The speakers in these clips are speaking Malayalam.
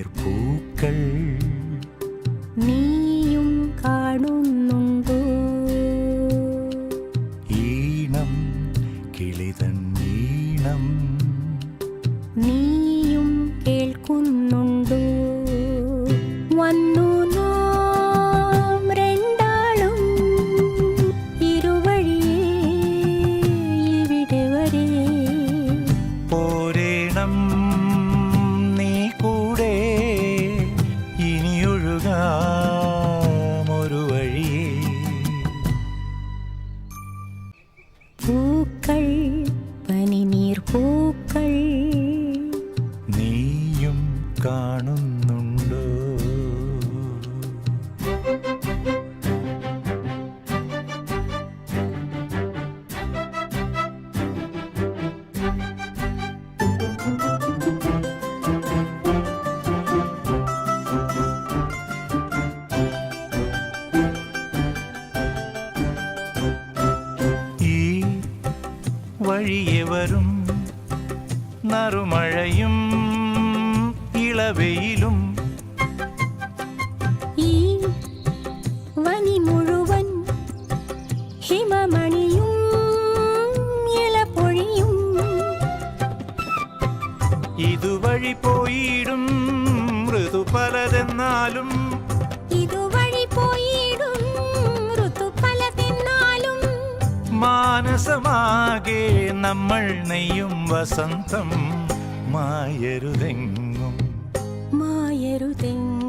കണ്ണീർ പൂക്കൾ നീയും കാണുന്നു കാണുന്നുണ്ടോ. വഴിയെ വരും നറുമഴയും ഇളവെയിലും ഈ വനി മുഴുവൻ ഹിമമണിയും ഇലപ്പൊഴിയും ഇതുവഴി പോയിടും മൃദു ഇതുവഴി പോയിടും ഋതു പലതെന്നാലും. മാനസമാകെ നമ്മൾ നെയ്യും വസന്തം മായരുതെങ്ങും. Little tempo.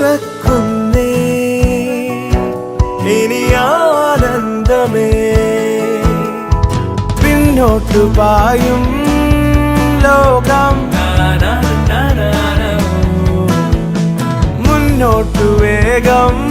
തുറക്കുന്നേ. ഇനി ആനന്ദമേ. പിന്നോട്ടു പായും ലോകം. മുന്നോട്ടു വേഗം.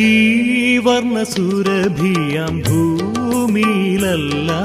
ഈ വർണസുരഭിയാം ഭൂമിയിലല്ല.